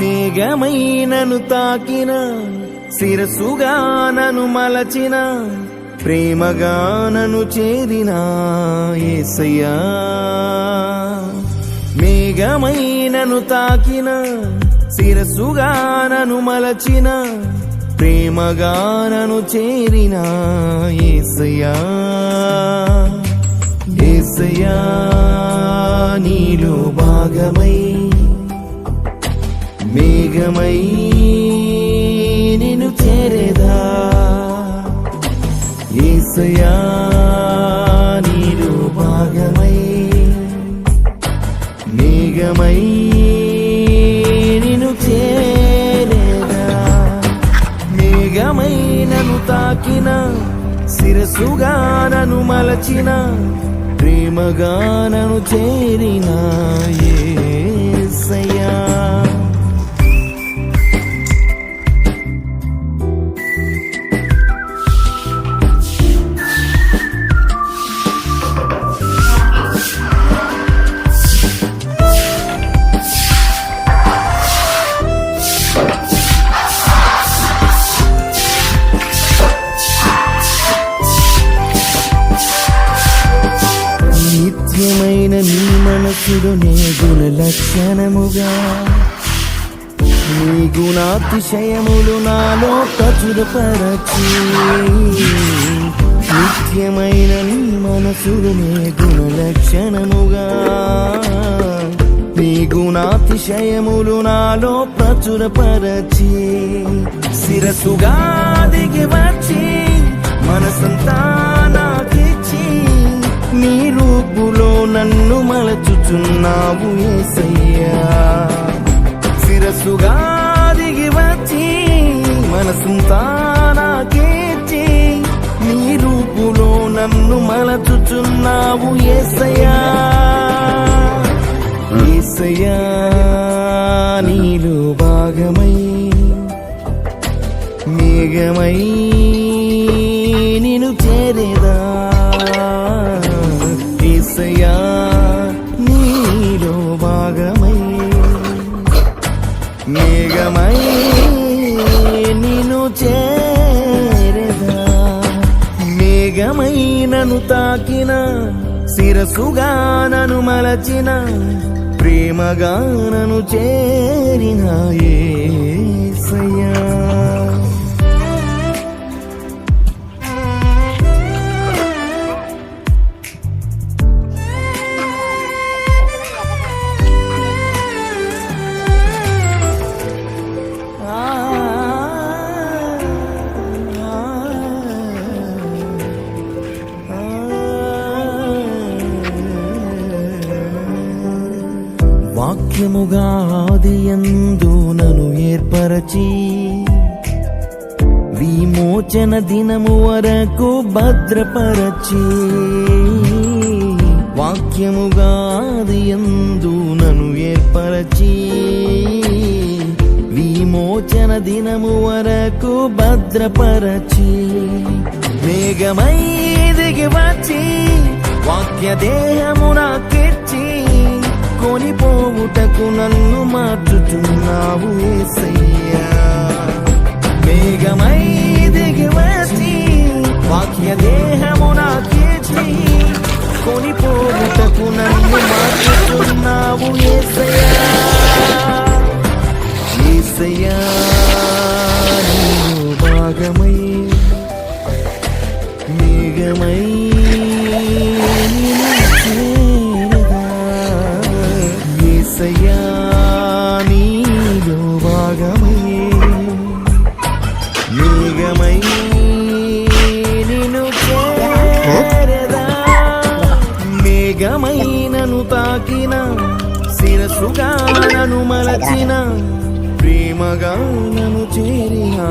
మేఘమైనను తాకిన శిరసుగా నను మలచిన ప్రేమగా నను చేరిన ఏసయ్యా. మేఘమైనను తాకిన శిరసుగా నను మలచిన ప్రేమగా నను చేరిన ఏసయ్యా. ఏసయ్యా నీలో భాగమై మేఘమై నిన్ను చేరేదా? ఏసయా నీరు భాగమై మేఘమై నిన్ను చేరేదా? మేఘమై నన్ను తాకిన శిరసుగా నన్ను మలచిన ప్రేమగా నన్ను చేరిన ఏసయ్యా నిత్యమైన నీ మనసుడు నే గుణ లక్షణముగా. నీ గుణాతిశయములు నాలో ప్రచురపరచి. నిత్యమైన నీ మనసుడు నే గుణ లక్షణముగా. నీ గుణాతిశయములు నాలో ప్రచురపరచి. శిరసుగా దిగి వచ్చి మనసంతా నాకిచ్చి నీ రూపులో నన్ను మలచుచున్నావు ఏసయ్యా. శిరసుగా దిగి వచ్చి మనసంతా నాకేర్చి నీ రూపులో నన్ను మలచుచున్నావు ఏసయ్యా. ఏసయ్యా నీలో భాగమై మేఘమై తాకిన శిరసుగా నను మలచిన ప్రేమగా నన్ను చేరిన ఏసయ్యా ఆది ఎందు నను ఏర్పరచి విమోచన దినము వరకు భద్రపరచి వాక్యముగా ఆది ఎందు నను ఏర్పరచి విమోచన దినము వరకు భద్రపరచి వేగమై దిగి వచ్చి వాక్య దేహము నాకిచ్చి నన్ను మార్చుచున్నావు భాగమై మేఘమై నిను చేరదా మేఘమై నన్ను తాకిన శిరసుగా నను మలచిన ప్రేమగా నను చేరినా?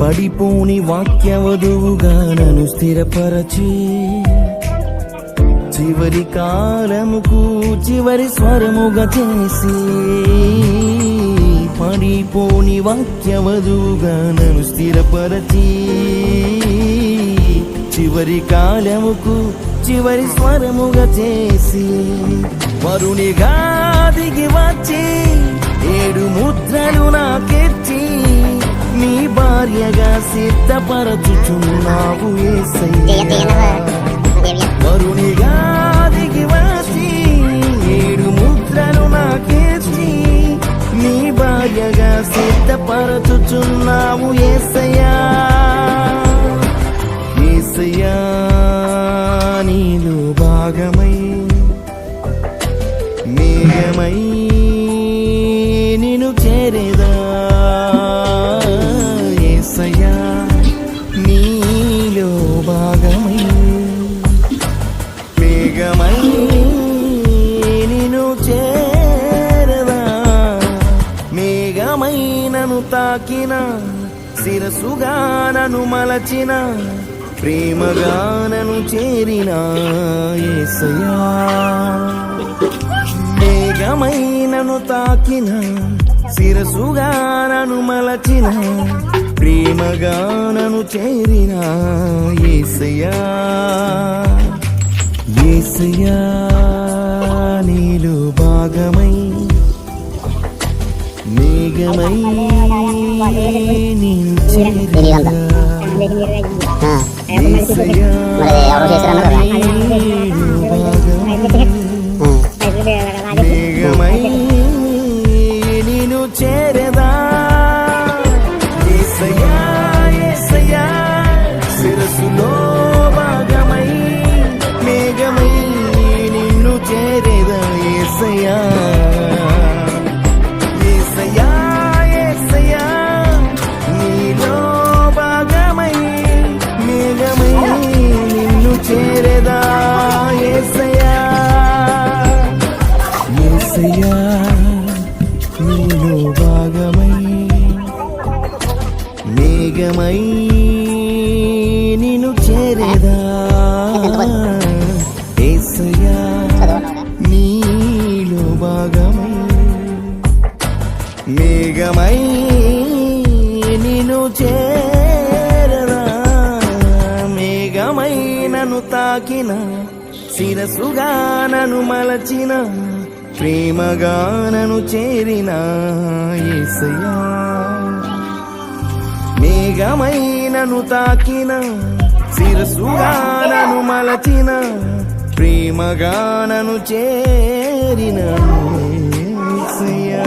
పడిపోని వాక్యవధువుగా నన్ను స్థిరపరచి చివరి కాలముకు చివరి స్వరముగా చేసి పడిపోని వాక్యవధువుగా నన్ను స్థిరపరచి చివరి కాలముకు చివరి స్వరముగా చేసి వరునిగా దిగి వచ్చి ఏడు ముద్రలు నాకెచ్చి నీ భార్యగా సిద్ధపరచుచున్నావు వరునిగా దిగి వచ్చి ఏడు ముద్రలు నాకేసి నీ భార్యగా సిద్ధపరచుచున్నావు ఏసయ్యా నిన్ను చేరదా మేఘమైనను తాకిన శిరసుగానను మలచిన ప్రేమగానను చేరిన ఏసయా మేఘమైనను తాకిన శిరసుగానను మలచిన ప్రేమగానను చేరిన ఏసయా ఏసయ్యా నీలు భాగమై మేఘమై నిన్ను ఏసయ్యా నీలో భాగమై. మేఘమై నిన్ను చేరదా మేఘమై నన్ను తాకిన? శిరసుగా నన్ను మలచిన? ప్రేమగా నన్ను చేరిన? ఏసయ్యా మేఘమై నన్ను తాకిన? శిరసుగా నన్ను మలచిన ప్రేమగా నన్ను చేరిన ఏసయ్యా.